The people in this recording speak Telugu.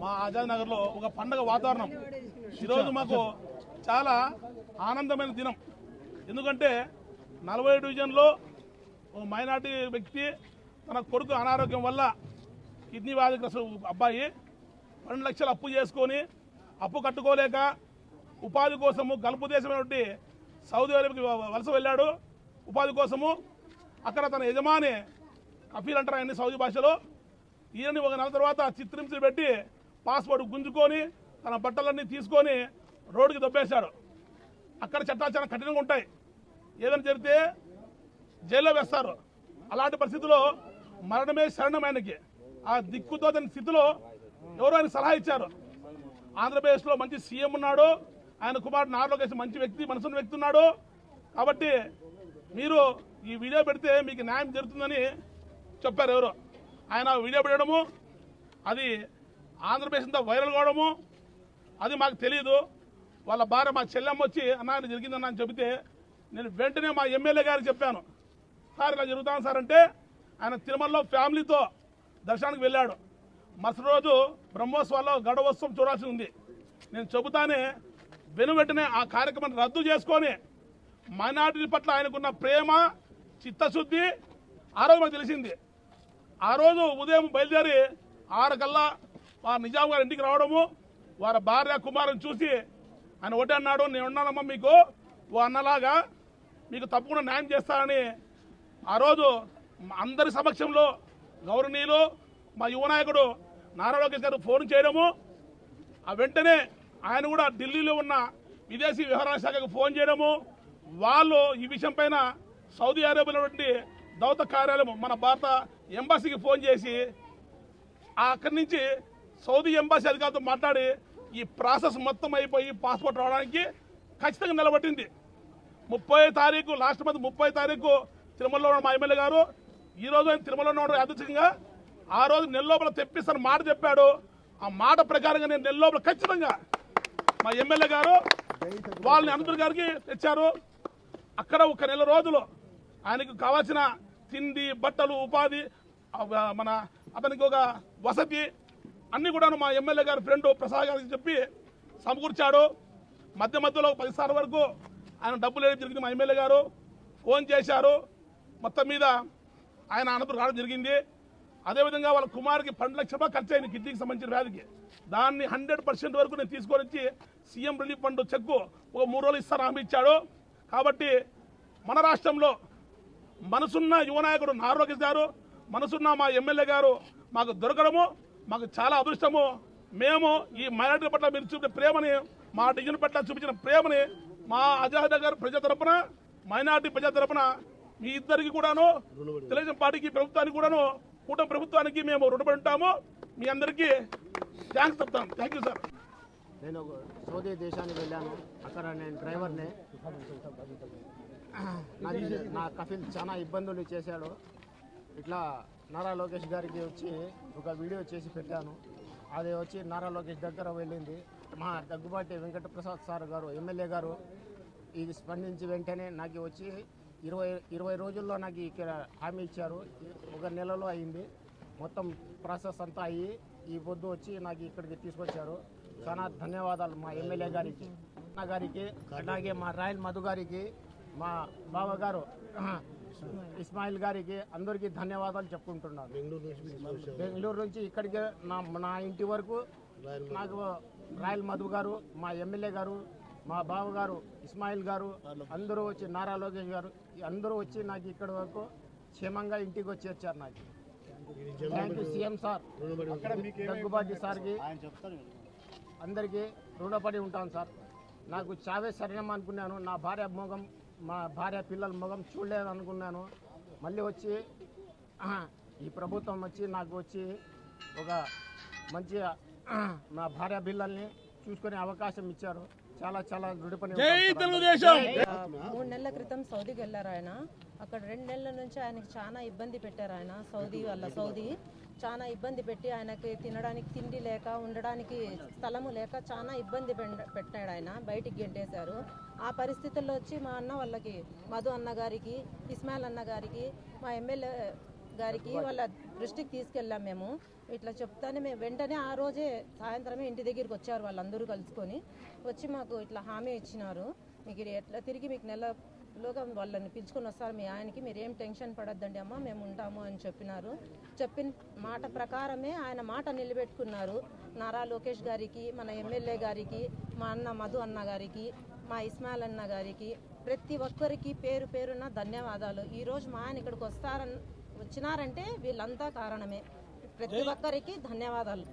మా ఆజాద్ నగర్లో ఒక పండగ వాతావరణం. ఈరోజు మాకు చాలా ఆనందమైన దినం. ఎందుకంటే నలభై డివిజన్లో ఓ మైనార్టీ వ్యక్తి తన కొడుకు అనారోగ్యం వల్ల కిడ్నీ వ్యాధిగ్రస్త అబ్బాయి రెండు లక్షలు అప్పు చేసుకొని అప్పు కట్టుకోలేక ఉపాధి కోసము గల్పు దేశమైనటువంటి సౌదీ అరేబియాకి వలస వెళ్ళాడు. ఉపాధి కోసము అక్కడ తన యజమాని కఫీల్ అంటారు ఆయన్ని సౌదీ భాషలో. ఈయన్ని ఒక నెల తర్వాత చిత్రించి పెట్టి పాస్పోర్ట్ గుంజుకొని తన బట్టలన్నీ తీసుకొని రోడ్డుకి దొబ్బేశాడు అక్కడ చట్టాలు చాలా కఠినంగా ఉంటాయి. ఏదైనా జరిగితే జైల్లో వేస్తారు. అలాంటి పరిస్థితిలో మరణమే శరణం ఆయనకి. ఆ దిక్కుతోదని స్థితిలో ఎవరో ఆయన సలహా ఇచ్చారు. ఆంధ్రప్రదేశ్లో మంచి సీఎం ఉన్నాడు. ఆయన కుమారుడు నారా లోకేష్ మంచి వ్యక్తి మనసున్న వ్యక్తి ఉన్నాడు. కాబట్టి మీరు ఈ వీడియో పెడితే మీకు న్యాయం జరుగుతుందని చెప్పారు ఎవరు. ఆయన వీడియో పెట్టడము అది ఆంధ్రప్రదేశ్ అంతా వైరల్ కావడము అది మాకు తెలియదు వాళ్ళ భార్య మా చెల్లెమ్మ వచ్చి అన్న ఇది జరిగిందన్న అని చెబితే నేను వెంటనే మా ఎమ్మెల్యే గారికి చెప్పాను. సార్ ఇలా జరుగుతాను సార్ అంటే ఆయన తిరుమలలో ఫ్యామిలీతో దర్శనానికి వెళ్ళాడు. మరుసటి రోజు బ్రహ్మోత్సవాల్లో గడవోత్సవం చూడాల్సి ఉంది. నేను చెబుతానే వెను వెంటనే ఆ కార్యక్రమాన్ని రద్దు చేసుకొని మైనార్టీల పట్ల ఆయనకున్న ప్రేమ చిత్తశుద్ధి ఆ రోజు మాకు తెలిసింది. ఆ రోజు ఉదయం బయలుదేరి ఆరు కల్లా వారి నిజాం గారి ఇంటికి రావడము వారి భార్య కుమారుని చూసి ఆయన ఒకటి అన్నాడు నేను ఉన్నానమ్మా మీకు ఓ అన్నలాగా మీకు తప్పకుండా న్యాయం చేస్తానని. ఆ రోజు అందరి సమక్షంలో గౌరవనీయులు మా యువ నాయకుడు నారా లోకేష్ గారు ఫోన్ చేయడము. ఆ వెంటనే ఆయన కూడా ఢిల్లీలో ఉన్న విదేశీ వ్యవహారాల శాఖకు ఫోన్ చేయడము. వాళ్ళు ఈ విషయం పైన సౌదీ అరేబియాలో దౌత కార్యాలయం మన భారత ఎంబసీకి ఫోన్ చేసి అక్కడి నుంచి సౌదీ ఎంబాసీ అధికారులతో మాట్లాడి ఈ ప్రాసెస్ మొత్తం అయిపోయి పాస్పోర్ట్ రావడానికి ఖచ్చితంగా నిలబట్టింది. ముప్పై తారీఖు లాస్ట్ మంత్ ముప్పై తారీఖు తిరుమలలో ఉన్న మా ఎమ్మెల్యే గారు ఈ రోజు ఆయన తిరుమలలో ఉన్న యాదృచ్ఛికంగా ఆ రోజు నెల లోపల తెప్పిస్తాను మాట చెప్పాడు. ఆ మాట ప్రకారంగా నేను నెల లోపల ఖచ్చితంగా మా ఎమ్మెల్యే గారు వాళ్ళని అనంతుల గారికి తెచ్చారు. అక్కడ ఒక నెల రోజులు ఆయనకు కావాల్సిన తిండి బట్టలు ఉపాధి మన అతనికి ఒక వసతి అన్ని కూడా మా ఎమ్మెల్యే గారి ఫ్రెండ్ ప్రసాద్ గారికి చెప్పి సమకూర్చాడు. మధ్య మధ్యలో పది సార్లు వరకు ఆయన డబ్బులు వేయడం జరిగింది మా ఎమ్మెల్యే గారు. ఫోన్ చేశారు. మొత్తం మీద ఆయన అనంతపురం రావడం జరిగింది. అదేవిధంగా వాళ్ళ కుమారికి పన్నెండు లక్షల రూపాయలు ఖర్చు అయింది కిడ్నీకి సంబంధించిన వ్యాధికి. దాన్ని హండ్రెడ్ పర్సెంట్ వరకు నేను తీసుకొని వచ్చి సీఎం రిలీఫ్ ఫండ్ చెక్కు ఒక మూడు రోజులు ఇస్తాను హామీ ఇచ్చాడు. కాబట్టి మన రాష్ట్రంలో మనసున్న యువనాయకుడు నారోగ్య గారు మనసున్న మా ఎమ్మెల్యే గారు మాకు దొరకడము. మాకు చాలా అదృష్టము. మేము ఈ మైనార్టీ పట్ల మీరు చూపిన ప్రేమని మా డిజన్ పట్ల చూపించిన ప్రేమని మా అజాద్ నగర్ ప్రజా తరపున మైనార్టీ ప్రజా తరపున మీ ఇద్దరికి కూడాను తెలుగుదేశం పార్టీకి ప్రభుత్వానికి కూడాను కూటమి ప్రభుత్వానికి మేము రుణపడి ఉంటాము. మీ అందరికీ థ్యాంక్స్ చెప్తాం. Thank you sir. నేను సౌదీ దేశానికి వెళ్ళాను. అక్కడ నేను డ్రైవర్ని. నా కఫిల్ చాలా ఇబ్బందులు చేశాడు. ఇట్లా నారా లోకేష్ గారికి వచ్చి ఒక వీడియో చేసి పెట్టాను. అది వచ్చి నారా లోకేష్ దగ్గర వెళ్ళింది. మా దగ్గుబాటి వెంకటప్రసాద్ సార్ గారు ఎమ్మెల్యే గారు ఇది స్పందించి వెంటనే నాకు వచ్చి ఇరవై ఇరవై రోజుల్లో నాకు ఇక్కడ హామీ ఇచ్చారు. ఒక నెలలో అయింది. మొత్తం ప్రాసెస్ అంతా అయ్యి ఈ పొద్దు వచ్చి నాకు ఇక్కడికి తీసుకొచ్చారు. చాలా ధన్యవాదాలు మా ఎమ్మెల్యే గారికి గారికి అలాగే మా రాయల్ మధు గారికి మా బావ గారు ఇస్మాయిల్ గారికి అందరికీ ధన్యవాదాలు చెప్పుకుంటున్నాను. బెంగళూరు నుంచి ఇక్కడికి నా నా ఇంటి వరకు నాకు రాయల్ మధు గారు మా ఎమ్మెల్యే గారు మా బావ గారు ఇస్మాయిల్ గారు అందరూ వచ్చి నారా లోకేష్ గారు అందరూ వచ్చి నాకు ఇక్కడ వరకు క్షేమంగా ఇంటికి వచ్చి వచ్చారు నాకు. Thank you CM sir. Daggubati సార్కి అందరికీ రుణపడి ఉంటాను సార్. నాకు చావే శరణం అనుకున్నాను. నా భార్య మొగం మా భార్య పిల్లల మొగం చూడలేదు అనుకున్నాను మళ్ళీ వచ్చి ఈ ప్రభుత్వం వచ్చి నాకు వచ్చి ఒక మంచి నా భార్య పిల్లల్ని చూసుకునే అవకాశం ఇచ్చారు. చాలా చాలా. తెలుగుదేశం! మూడు నెలల క్రితం సౌదీకి వెళ్ళారు ఆయన. అక్కడ రెండు నెలల నుంచి ఆయనకి చాలా ఇబ్బంది పెట్టారు ఆయన సౌదీ వాళ్ళ సౌదీ. చాలా ఇబ్బంది పెట్టి ఆయనకి తినడానికి తిండి లేక ఉండడానికి స్థలము లేక చాలా ఇబ్బంది పెట్టాడు ఆయన. బయటికి గెంటేశారు. ఆ పరిస్థితుల్లో వచ్చి మా అన్న వాళ్ళకి మధు అన్న గారికి ఇస్మాయిల్ అన్న గారికి మా ఎమ్మెల్యే గారికి వాళ్ళ దృష్టికి తీసుకెళ్ళాం మేము. ఇట్లా చెప్తానే మేము వెంటనే ఆ రోజే సాయంత్రమే ఇంటి దగ్గరికి వచ్చారు వాళ్ళందరూ కలుసుకొని. వచ్చి మాకు ఇట్లా హామీ ఇచ్చినారు. మీకు ఎట్లా తిరిగి మీకు నెల నెలలోగా వాళ్ళని పిలుచుకొని వస్తారు. మీ ఆయనకి మీరు ఏం టెన్షన్ పడద్దండి అమ్మ మేము ఉంటాము అని చెప్పినారు. చెప్పిన మాట ప్రకారమే ఆయన మాట నిలబెట్టుకున్నారు. నారా లోకేష్ గారికి మన ఎమ్మెల్యే గారికి మా అన్న మధు అన్న గారికి మా ఇస్మాయిల్ అన్న గారికి ప్రతి ఒక్కరికి పేరు పేరున ధన్యవాదాలు. ఈరోజు మా ఆయన ఇక్కడికి వస్తారని వచ్చినారంటే వీళ్ళంతా కారణమే. ప్రతి ఒక్కరికి ధన్యవాదాలు.